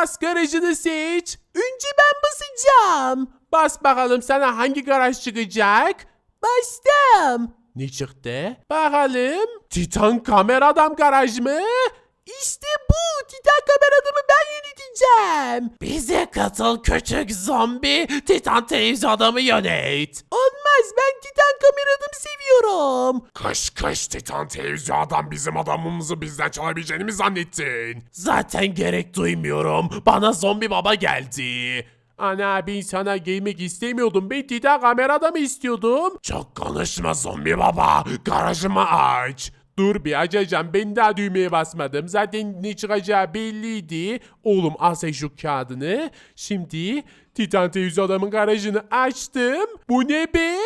bas garajını seç. Önce ben basacağım. Bas bakalım sana hangi garaj çıkacak? Bastım. Ne çıktı? Bakalım. Titan kameradan garaj mı? İşte bu. Titan kameradamı ben yöneteceğim. Bize katıl küçük zombi. Titan televizyon adamı yönet. Olmaz. Ben Titan seviyorum. Kış kış Titan televizyon adam bizim adamımızı bizden çalabileceğini mi zannettin? Zaten gerek duymuyorum. Bana zombi baba geldi. Ana ben sana gelmek istemiyordum. Ben Titan kamerada mı istiyordum? Çok konuşma zombi baba. Garajımı aç. Dur bir açacağım. Ben daha düğmeye basmadım. Zaten ne çıkacağı belliydi. Oğlum al sen şu kağıdını. Şimdi Titan televizyon adamın garajını açtım. Bu ne be?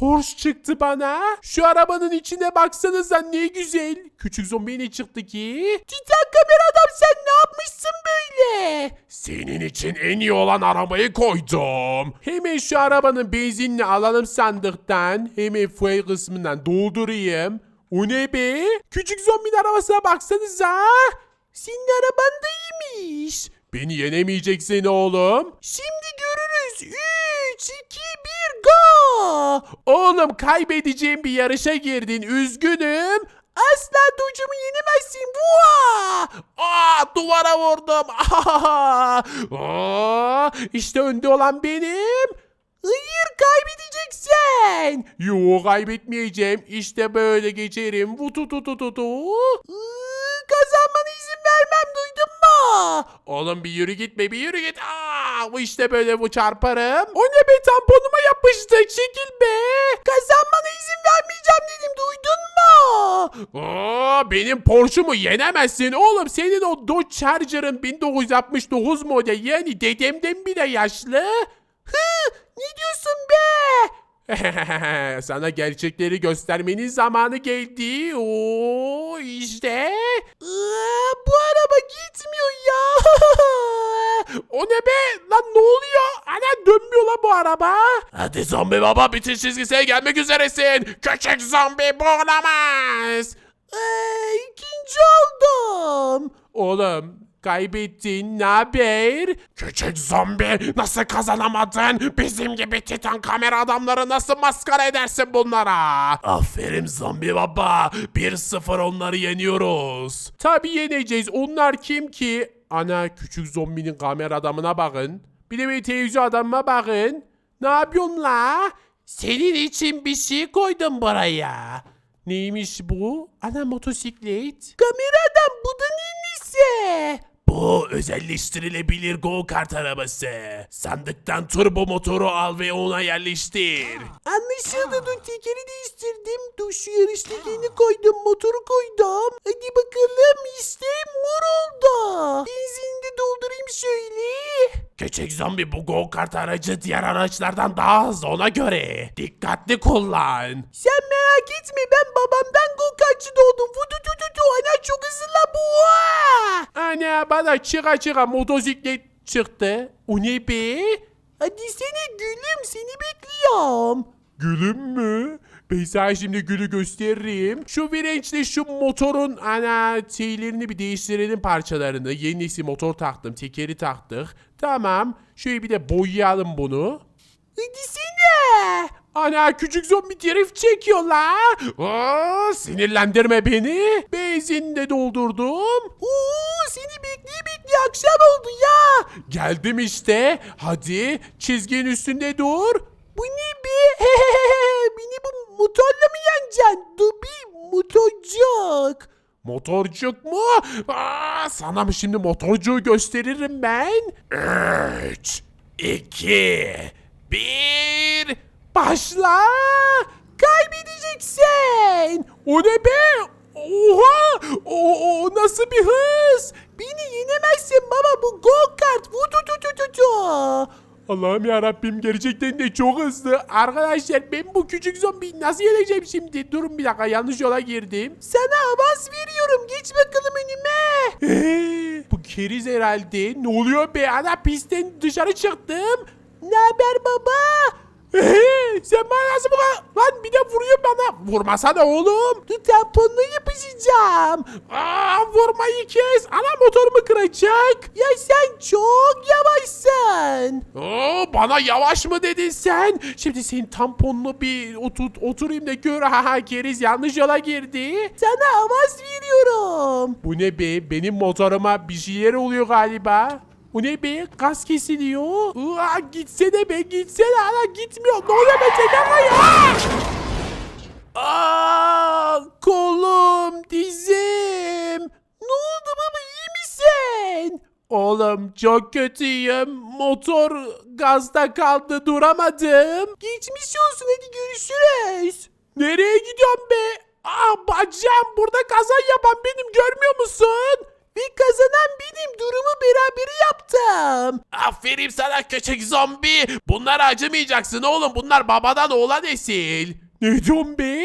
Porsche çıktı bana. Şu arabanın içine baksanıza ne güzel. Küçük zombi ne çıktı ki? Titan kamera adam sen ne yapmışsın böyle? Senin için en iyi olan arabayı koydum. Hemen şu arabanın benzinini alalım sandıktan. Hemen fuel kısmından doldurayım. O ne be? Küçük zombinin arabasına baksanıza. Senin araban da iyiymiş. Beni yenemeyeceksin oğlum. Şimdi görürüz. 3, 2, 1, go! Oğlum kaybedeceğim bir yarışa girdin. Üzgünüm. Asla documu yenemezsin. Vua! Aa, duvara vurdum. Aa, işte önde olan benim. Hayır kaybedeceksin. Yo kaybetmeyeceğim. İşte böyle geçerim. Vutu tu tu tu tu. Kazanmana izin vermem duydun mu? Oğlum bir yürü gitme bir yürü git. Aa, bu işte böyle bu çarparım. O ne be tamponuma yapıştı. Çekil be. Kazanmana izin vermeyeceğim dedim duydun mu? Aa, benim Porsche'umu yenemezsin oğlum. Senin o Dodge Charger'ın 1969 model yani dedemden bile yaşlı. Ne diyorsun be? Sana gerçekleri göstermenin zamanı geldi. Oo işte. Aa, bu araba gitmiyor ya. o ne be? Lan ne oluyor? Ana dönmüyor lan bu araba. Hadi zombi baba bitiş çizgisine gelmek üzeresin. Küçük zombi bu olamaz. Ee, ikinci oldum. Oğlum kaybettin ne haber? Küçük zombi nasıl kazanamadın? Bizim gibi titan kamera adamları nasıl maskara edersin bunlara? Aferin zombi baba. 1-0 onları yeniyoruz. Tabii yeneceğiz. Onlar kim ki? Ana küçük zombinin kamera adamına bakın. Bir de benim televizyon adamıma bakın. Ne yapıyorsun la? Senin için bir şey koydum buraya. Neymiş bu? Ana motosiklet. Kamera adam bu da neyse? Oh, Özelleştirilebilir go-kart arabası. Sandıktan turbo motoru al ve ona yerleştir. Anlaşıldı dur tekeri değiştirdim. Dur şu yarış tekerini koydum motoru koydum. Hadi bakalım işte mor oldu. Benzinini de doldurayım şöyle. Küçük zombi bu go-kart aracı diğer araçlardan daha hızlı ona göre. Dikkatli kullan. Sen merak etme ben babamdan go-kartçı doğdum. Futu tu tu tu ana çok hızlı la bu. Ana bana çıka çıka motosiklet çıktı. O ne be? Hadi seni gülüm seni bekliyorum. Gülüm mü? Ben sana şimdi gülü gösteririm. Şu virençle şu motorun ana şeylerini bir değiştirelim parçalarını. Yenisi motor taktım, tekeri taktık. Tamam. Şöyle bir de boyayalım bunu. Hadi sene. Ana küçük zombi herif çekiyor la. Aa, sinirlendirme beni. Benzin de doldurdum. Oo, seni bekleye bekleye akşam oldu ya. Geldim işte. Hadi çizginin üstünde dur. Bu ne be? Beni bu motorla mı yeneceksin? Dur bir motorcuk. Motorcuk mu? Aa, sana mı şimdi motorcuğu gösteririm ben? 3, 2, 1. Başla! Kaybedeceksin! O ne be? Oha! O, o nasıl bir hız? Bu go kart. Allah'ım ya Rabbim gerçekten de çok hızlı. Arkadaşlar ben bu küçük zombiyi nasıl yeneceğim şimdi? Durun bir dakika yanlış yola girdim. Sana avans veriyorum. Geç bakalım önüme. bu keriz herhalde. Ne oluyor be? Ana pistten dışarı çıktım. Ne haber baba? Ee, sen bana nasıl bu kadar... Lan bir de vuruyor bana. Vurmasana oğlum. Dur tamponla yapışacağım. Aa, vurmayı kes. Ana motorumu kıracak. Ya sen çok yavaşsın. Oo, bana yavaş mı dedin sen? Şimdi senin tamponlu bir otut, oturayım da gör. Ha ha keriz yanlış yola girdi. Sana avans veriyorum. Bu ne be? Benim motoruma bir şeyler oluyor galiba. Bu ne be? Gaz kesiliyor. Aa, gitsene be gitsene. Ana gitmiyor. Ne oluyor be tekrar ya? Aa, kolum, dizim. Ne oldu baba iyi misin? Oğlum çok kötüyüm. Motor gazda kaldı duramadım. Geçmiş olsun hadi görüşürüz. Nereye gidiyorsun be? Aa bacağım burada kaza yapan benim görmüyor musun? Ve kazanan benim durumu beraber yaptım. Aferin sana küçük zombi. Bunlara acımayacaksın oğlum. Bunlar babadan oğlan nesil. Ne diyorsun be?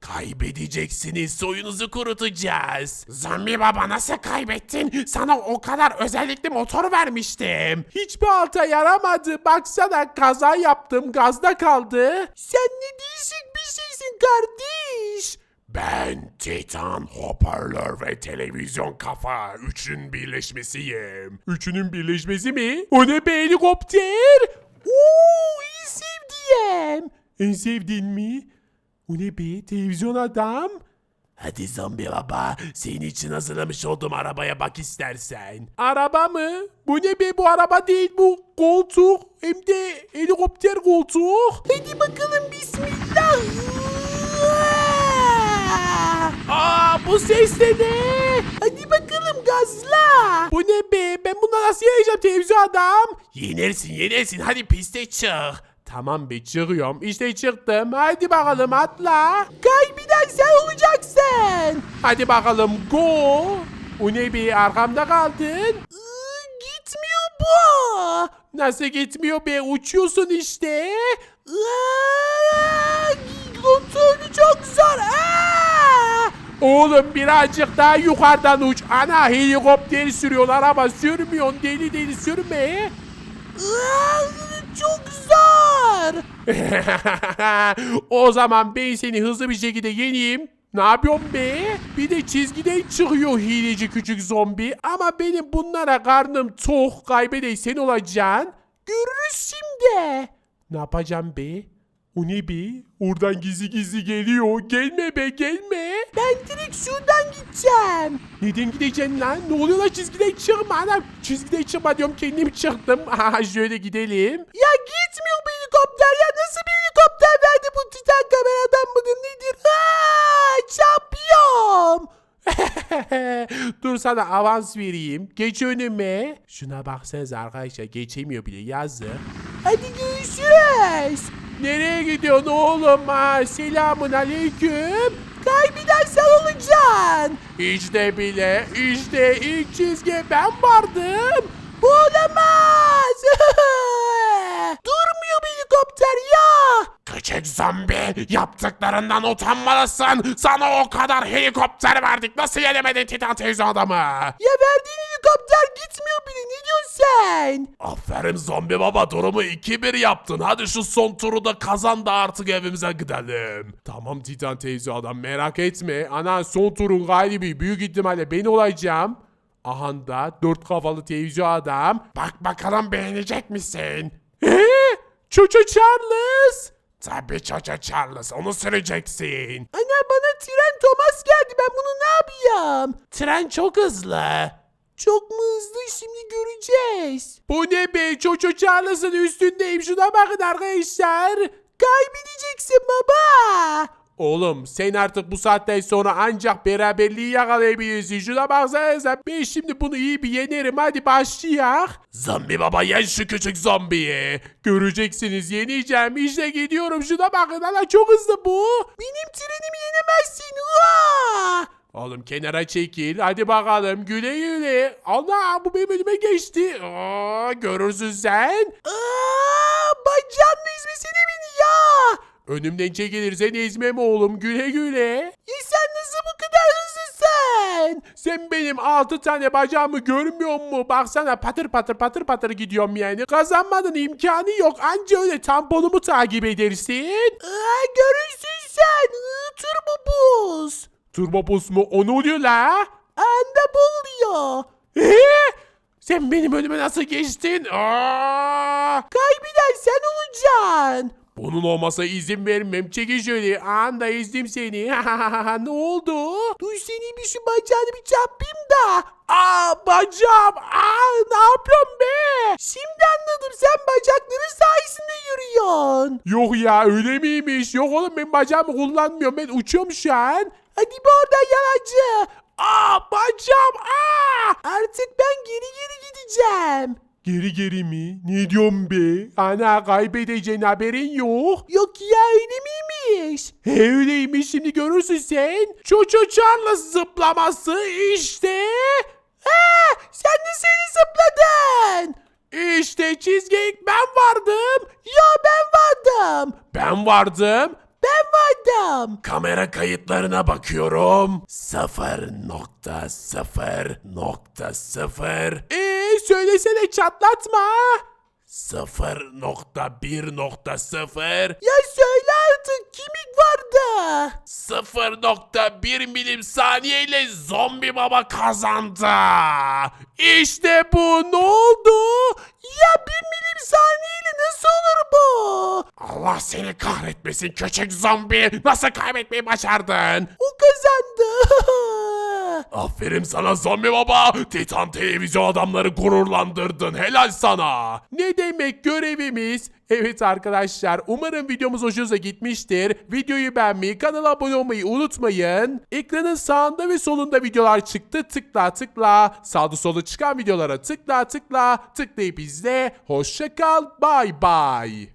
Kaybedeceksiniz. Soyunuzu kurutacağız. Zombi baba nasıl kaybettin? Sana o kadar özellikli motor vermiştim. Hiçbir alta yaramadı. Baksana kaza yaptım gazda kaldı. Sen ne değişik bir şeysin kardeş. Ben Titan hoparlör ve televizyon kafa üçün birleşmesiyim. Üçünün birleşmesi mi? O ne be helikopter? Oo en sevdiğim. En sevdiğin mi? O ne be televizyon adam? Hadi zombi baba, senin için hazırlamış olduğum arabaya bak istersen. Araba mı? Bu ne be bu araba değil bu koltuk. Hem de helikopter koltuk. Hadi bakalım bismillah. Bu ses de ne? Hadi bakalım gazla. Bu ne be? Ben bundan nasıl yiyeceğim televizyon adam? Yenersin yenersin hadi piste çık. Tamam be çıkıyorum. İşte çıktım. Hadi bakalım atla. Kaybeden sen olacaksın. Hadi bakalım go. O ne be arkamda kaldın. gitmiyor bu. Nasıl gitmiyor be uçuyorsun işte. Kontrolü çok zor. Aa! Oğlum birazcık daha yukarıdan uç. Ana helikopteri sürüyorlar ama sürmüyorsun. Deli deli sürme. Çok zor. o zaman ben seni hızlı bir şekilde yeneyim. Ne yapıyorsun be? Bir de çizgiden çıkıyor hileci küçük zombi. Ama benim bunlara karnım tok. Kaybedey sen olacaksın. Görürüz şimdi. Ne yapacağım be? O ne be? Oradan gizli gizli geliyor. Gelme be gelme. Ben direkt şuradan gideceğim. Neden gideceksin lan? Ne oluyor lan çizgiden çıkma anam. Çizgiden çıkma diyorum kendim çıktım. Aha şöyle gidelim. Ya gitmiyor bu helikopter ya. Nasıl bir helikopter verdi bu titan kameradan mıdır nedir? Ha, çarpıyorum. Dur sana avans vereyim. Geç önüme. Şuna baksanıza arkadaşlar geçemiyor bile yazık. Hadi görüşürüz. Nereye gidiyorsun oğlum? Ha, selamun aleyküm. Kaybeden sen olacaksın. İşte bile işte ilk çizgi ben vardım. Bu olamaz. Durmuyor bir helikopter ya. Küçük zombi yaptıklarından utanmalısın. Sana o kadar helikopter verdik. Nasıl yenemedin Titan teyze adamı? Ya verdiğin helikopter gitmiyor bile ne diyorsun sen? Aferin zombi baba durumu 2-1 yaptın. Hadi şu son turu da kazan da artık evimize gidelim. Tamam Titan teyze adam merak etme. Ana son turun galibi büyük ihtimalle ben olacağım. Aha da dört kafalı televizyon adam. Bak bakalım beğenecek misin? Eee? Çoço Charles. Tabii Çoço Charles onu süreceksin. Ana bana tren Thomas geldi ben bunu ne yapayım? Tren çok hızlı. Çok mu hızlı şimdi göreceğiz. Bu ne be Çoço Charles'ın üstündeyim şuna bakın arkadaşlar. Kaybedeceksin baba. Oğlum sen artık bu saatten sonra ancak beraberliği yakalayabilirsin. Şuna baksanıza ben şimdi bunu iyi bir yenerim hadi başlayak. Zombi baba yen şu küçük zombiyi. Göreceksiniz yeneceğim işte gidiyorum şuna bakın ana çok hızlı bu. Benim trenimi yenemezsin. Uaa! Oğlum kenara çekil hadi bakalım güle güle. Ana bu benim önüme geçti. Aa, görürsün sen. Aa, bacağınla ezmesene beni ya. Önümden çekilirsen ezmem oğlum güle güle. Ya sen nasıl bu kadar hızlısın? sen? Sen benim altı tane bacağımı görmüyor musun? Baksana patır patır patır patır gidiyorum yani. Kazanmanın imkanı yok. Anca öyle tamponumu takip edersin. Aa, görürsün sen. Turbo buz. Turbo buz mu? O ne oluyor la? Anda buluyor. Eee? Sen benim önüme nasıl geçtin? Aa! Kaybeden sen olacaksın. Bunun olmasa izin vermem. Çekil şöyle. Anda izdim seni. ne oldu? Dur seni bir şu bacağını bir çarpayım da. Aa bacağım. Aa ne yapıyorsun be? Şimdi anladım. Sen bacakların sayesinde yürüyorsun. Yok ya öyle miymiş? Yok oğlum ben bacağımı kullanmıyorum. Ben uçuyorum şu an. Hadi bir oradan yalancı. Aa bacağım. Aa! Artık ben geri geri gideceğim. Geri geri mi? Ne diyorsun be? Ana kaybedeceğin haberin yok. Yok ya öyle miymiş? He öyleymiş şimdi görürsün sen. Çoço Charles zıplaması işte. Ha, sen de seni zıpladın. İşte cheesecake ben vardım. Ya ben vardım. Ben vardım. Ben vardım. Kamera kayıtlarına bakıyorum. 0.0.0 Eee söylesene çatlatma. 0.1.0 Ya söyle vardı? 0.1 milim saniyeyle zombi baba kazandı. İşte bu ne oldu? Ya bir milim saniyeyle nasıl olur bu? Allah seni kahretmesin küçük zombi. Nasıl kaybetmeyi başardın? O kazandı. Aferin sana zombi baba. Titan televizyon adamları gururlandırdın. Helal sana. ne demek görevimiz? Evet arkadaşlar umarım videomuz hoşunuza gitmiştir. Videoyu beğenmeyi, kanala abone olmayı unutmayın. Ekranın sağında ve solunda videolar çıktı. Tıkla tıkla. Sağda solda çıkan videolara tıkla tıkla. Tıklayıp izle. Hoşça kal. Bay bay.